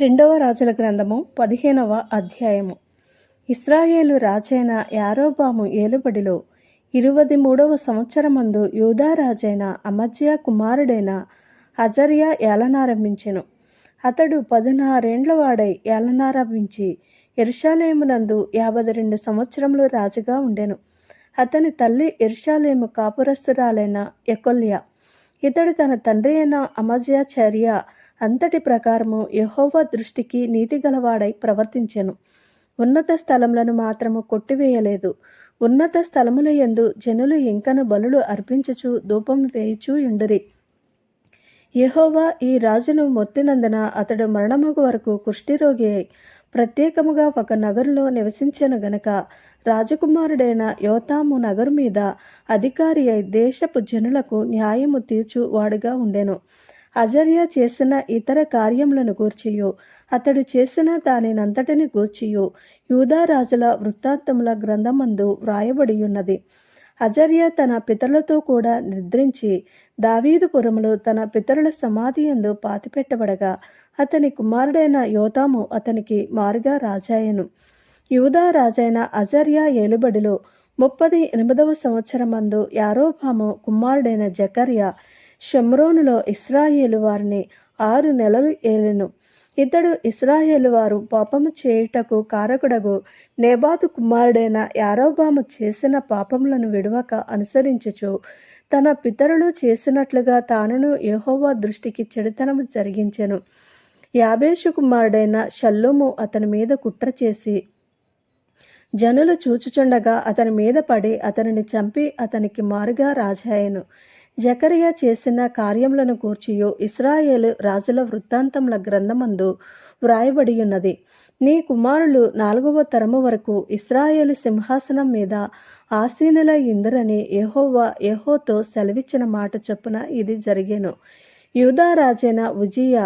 రెండవ రాజుల గ్రంథము పదిహేనవ అధ్యాయము. ఇస్రాయేలు రాజైన యారోబాము ఏలుబడిలో ఇరువది మూడవ సంవత్సరమందు యూదా రాజైన అమజ్యా కుమారుడైన అజర్యా ఏలనారంభించెను. అతడు పదునారేండ్లవాడై ఏలనారంభించి ఎరుషాలేమునందు యాభై రెండు సంవత్సరములు రాజుగా ఉండెను. అతని తల్లి ఎరుషాలేము కాపురస్తురాలైన ఎకొల్యా ఇతడు తన తండ్రి అయిన అమజ్యా చర్య అంతటి ప్రకారము యహోవ దృష్టికి నీతిగలవాడై ప్రవర్తించెను. ఉన్నత స్థలములను మాత్రము కొట్టివేయలేదు. ఉన్నత స్థలముల యందు జనులు ఇంకను బలులు అర్పించుచు ధూపం వేయుచూ ఉండిరి యహోవా ఈ రాజును మొత్తినందున అతడు మరణముగు వరకు కుష్ఠిరోగి అయి ప్రత్యేకముగా ఒక నగరులో నివసించను గనక రాజకుమారుడైన యోతాము నగరు మీద అధికారి అయి దేశపు జనులకు న్యాయము తీర్చు వాడుగా ఉండెను. అజర్య చేసిన ఇతర కార్యములను గూర్చియు. అతడు చేసిన దానినంతటిని గూర్చియు. యూదా రాజుల వృత్తాంతముల గ్రంథమందు వ్రాయబడి ఉన్నది అజర్య తన పితరులతో కూడా నిద్రించి దావీదుపురములో తన పితరుల సమాధి ఎందు పాతిపెట్టబడగా అతని కుమారుడైన యోతాము అతనికి మారుగా రాజాయను. యూదా రాజైన అజర్య ఏలుబడిలో ముప్పది ఎనిమిదవ సంవత్సరమందు యారోభాము కుమారుడైన జకర్య షమ్రోనులో ఇస్రాయేలు వారిని ఆరు నెలలు ఏలెను. ఇతడు ఇస్రాయేలు వారు పాపము చేయుటకు కారకుడగు. నేబాతు కుమారుడైన యారోబాము చేసిన పాపములను విడవక అనుసరించుచు తన పితరులు చేసినట్లుగా తానును యహోవా దృష్టికి చెడుతనము జరిగించెను. యాబేషు కుమారుడైన షల్లుము అతని మీద కుట్ర చేసి జనులు చూచుచుండగా అతని మీద పడి అతనిని చంపి అతనికి మారుగా రాజాయను. జకరియా చేసిన కార్యములను కూర్చియు ఇస్రాయేలు రాజుల వృత్తాంతముల గ్రంథమందు వ్రాయబడి ఉన్నది నీ కుమారులు నాలుగవ తరము వరకు ఇస్రాయేలు సింహాసనం మీద ఆసీనుల ఇందురని ఎహోవా యెహోతో సెలవిచ్చిన మాట చొప్పున ఇది జరిగేను. యూదా రాజైన ఉజియా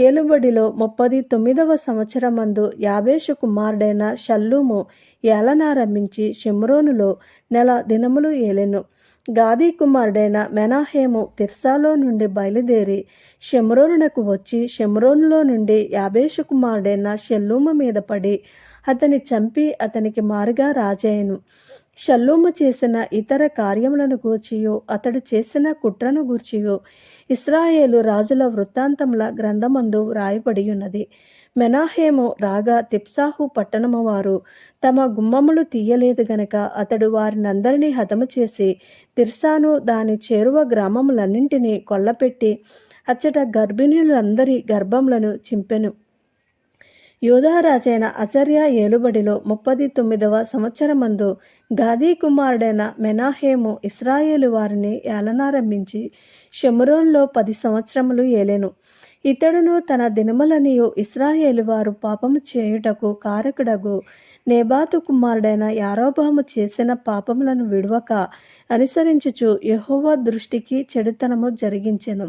ఏలుబడిలో ముప్పది తొమ్మిదవ సంవత్సరమందు యాబేషు కుమారుడైన షల్లూము ఏలనారంభించి షెమ్రోనులో నెల దినములు ఏలెను. గాదీ కుమారుడైన మెనాహేము తిర్సాలో నుండి బయలుదేరి షెమ్రోనునకు వచ్చి షెమ్రోనులో నుండి యాబేషు కుమారుడైన షెల్లూము మీద పడి అతని చంపి అతనికి మారుగా రాజాయను షల్లూము చేసిన ఇతర కార్యములను గూర్చియో అతడు చేసిన కుట్రను గూర్చియో. ఇస్రాయేలు రాజుల వృత్తాంతముల గ్రంథమందు వ్రాయబడి ఉన్నది మెనాహేము రాగా తిప్సాహు పట్టణము వారు తమ గుమ్మములు తీయలేదు గనక అతడు వారినందరినీ హతము చేసి తిర్సాను దాని చేరువ గ్రామములన్నింటినీ కొల్లపెట్టి అచ్చట గర్భిణులందరి గర్భములను చింపెను. యోధారాజైన అచర్య ఏలుబడిలో ముప్పది తొమ్మిదవ సంవత్సరమందు గాదీ కుమారుడైన మెనాహేము ఇస్రాయేలు వారిని ఏలనారంభించి షెమురోన్లో పది సంవత్సరములు ఏలెను. ఇతడును తన దినములనియు ఇస్రాయేలు వారు పాపము చేయుటకు కారకుడగు నేబాతు కుమారుడైన యారోబాము చేసిన పాపములను విడవక అనుసరించుచు యహోవా దృష్టికి చెడుతనము జరిగించెను.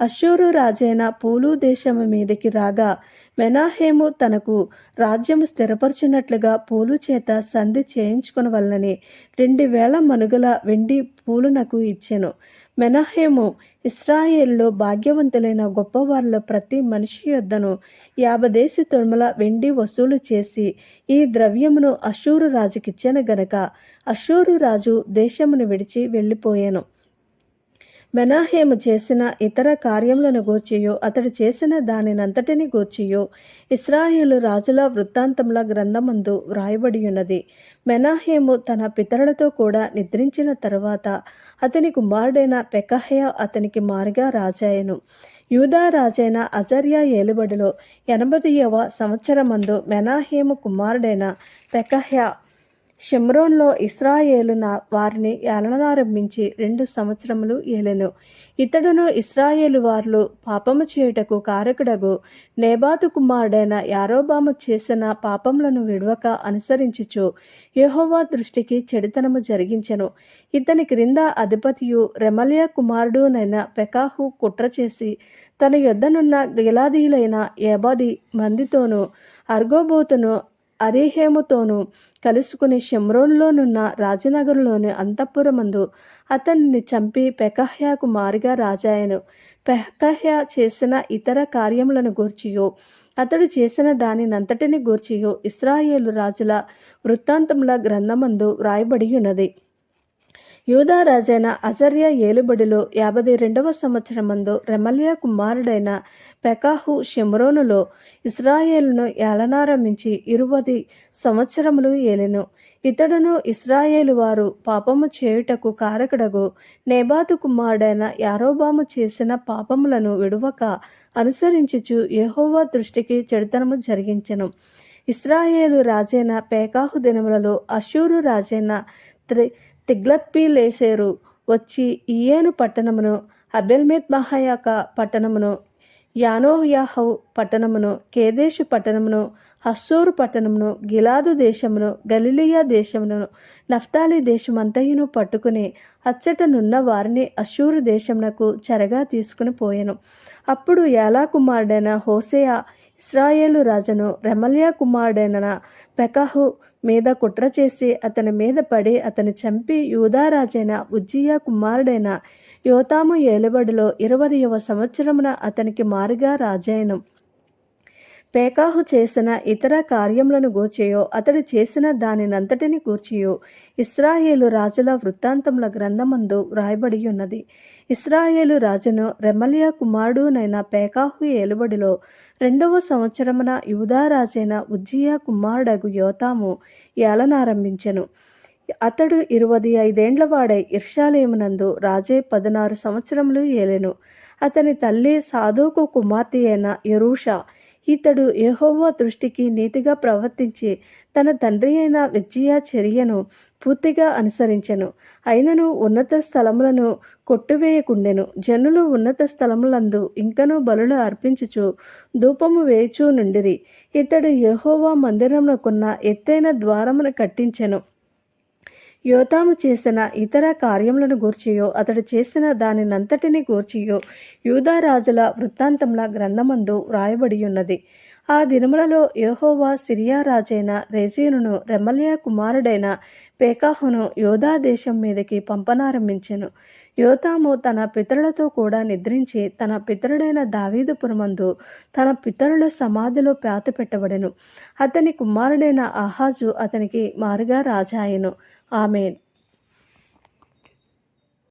అశ్షూరు రాజైన పూలు దేశము మీదకి రాగా మెనాహేము తనకు రాజ్యము స్థిరపరిచినట్లుగా పూలు చేత సంధి చేయించుకునవలనని రెండు వేల మనుగల వెండి పూలునకు ఇచ్చెను. మెనహేము ఇస్రాయేల్లో భాగ్యవంతులైన గొప్పవారిలో ప్రతి మనిషి యొద్దను యాభదేశి తొడుమల వెండి వసూలు చేసి ఈ ద్రవ్యమును అశూరు రాజుకిచ్చెను గనక అశూరు రాజు దేశమును విడిచి వెళ్ళిపోయాను. మెనాహేము చేసిన ఇతర కార్యములను గూర్చియో అతడు చేసిన దానినంతటిని గూర్చియో. ఇస్రాయేలు రాజుల వృత్తాంతముల గ్రంథమందు వ్రాయబడి ఉన్నది మెనాహేము తన పితరులతో కూడా నిద్రించిన తరువాత అతని కుమారుడైన పెకహయ అతనికి మారుగా రాజాయను. యూదా రాజైన అజర్యా ఏలుబడిలో ఎనభదయవ సంవత్సరమందు మెనాహేము కుమారుడైన పెకహ్య షెమ్రోన్లో ఇస్రాయేలు నా వారిని ఏలనారంభించి రెండు సంవత్సరములు ఏలెను. ఇతడును ఇస్రాయేలు వారు పాపము చేయుటకు కారకుడగు. నేబాతు కుమారుడైన యారోబాము చేసిన పాపములను విడవక అనుసరించుచు యెహోవా దృష్టికి చెడుతనము జరిగించెను. ఇతని క్రింద అధిపతియు రెమలియా కుమారుడునైన పెకాహు కుట్ర చేసి తన యొద్దనున్న గిలాదీయులైన ఏబాది మందితోనూ అర్గోబోతును అరిహేముతోనూ కలుసుకుని షెమ్రోన్లోనున్న రాజనగరులోని అంతఃపురమందు అతనిని చంపి పెకహ్యాకు మారుగా రాజాయను. పెకహ్యా చేసిన ఇతర కార్యములను గూర్చియో. అతడు చేసిన దానినంతటిని గూర్చియో. ఇస్రాయేలు రాజుల వృత్తాంతముల గ్రంథమందు వ్రాయబడి ఉన్నది యూదా రాజైన అజర్య ఏలుబడిలో యాభై రెండవ సంవత్సరమందు రెమల్యా కుమారుడైన పెకాహు షెమ్రోనులో ఇస్రాయేలును ఏలనారంభించి ఇరువది సంవత్సరములు ఏలెను. ఇతడును ఇస్రాయేలు వారు పాపము చేయుటకు కారకుడగు నేబాతు కుమారుడైన యారోబాము చేసిన పాపములను విడువక అనుసరించుచు యెహోవా దృష్టికి చెడుతనము జరిగించెను. ఇస్రాయేలు రాజైన పేకాహు దినములలో అశూరు రాజైన త్రి తిగ్లత్పీలేసేరు వచ్చి ఇయేను పట్టణమును అబెల్మెత్ మహాయాక పట్టణమును యానోయాహవు పట్టణమును కేదేశు పట్టణమును హస్సోరు పట్టణమును గిలాదు దేశమును గలిలియా దేశమును నఫ్తాలి దేశమంతయును పట్టుకుని అచ్చటనున్న వారిని అశూరు దేశమునకు చెరగా తీసుకుని పోయెను. అప్పుడు యాలా కుమారుడైన హోసేయ ఇస్రాయేలు రాజును రెమల్యా కుమారుడైన పెకహు మీద కుట్ర చేసి అతని మీద పడి అతని చంపి యూదారాజైన ఉజ్జియా కుమారుడైన యోతాము ఏలుబడిలో ఇరవదవ సంవత్సరమున అతనికి మారుగా రాజైనం. పేకాహు చేసిన ఇతర కార్యములను గూర్చియో అతడు చేసిన దానినంతటిని గూర్చియో. ఇస్రాయేలు రాజుల వృత్తాంతముల గ్రంథమందు వ్రాయబడి ఉన్నది ఇస్రాయేలు రాజును రెమలియా కుమారుడునైన పేకాహు ఏలుబడిలో రెండవ సంవత్సరమున యువదారాజైన ఉజ్జియా కుమారుడగు యోతాము ఏలనారంభించెను. అతడు ఇరవై ఐదేండ్ల వాడై ఇర్షాలేమునందు రాజే పదినారు సంవత్సరములు ఏలెను. అతని తల్లి సాధుకు కుమార్తె అయిన యరూషా ఇతడు యహోవా దృష్టికి నీతిగా ప్రవర్తించి తన తండ్రి అయిన విజయ చర్యను పూర్తిగా అనుసరించెను. అయినను ఉన్నత స్థలములను కొట్టువేయకుండెను. జనులు ఉన్నత స్థలములందు ఇంకనూ బలులు అర్పించుచు ధూపము వేయచూ నుండిరి. ఇతడు యహోవా మందిరమునకున్న ఎత్తైన ద్వారమును కట్టించెను. యోతాము చేసిన ఇతర కార్యములను గూర్చియో అతడు చేసిన దానినంతటిని గూర్చియో యూదారాజుల వృత్తాంతముల గ్రంథమందు వ్రాయబడి ఉన్నది ఆ దినములలో యోహోవా సిరియా రాజైన రెజీనును రెమల్యా కుమారుడైన పేకాహును యోధా దేశం మీదకి పంపనారంభించెను. యోతాము తన పితరులతో కూడా నిద్రించి తన పితరుడైన దావీదుపురమందు తన పితరుల సమాధిలో పాతి పెట్టబడెను అతని కుమారుడైన ఆహాజు అతనికి మారుగా రాజాయను. ఆమెన్.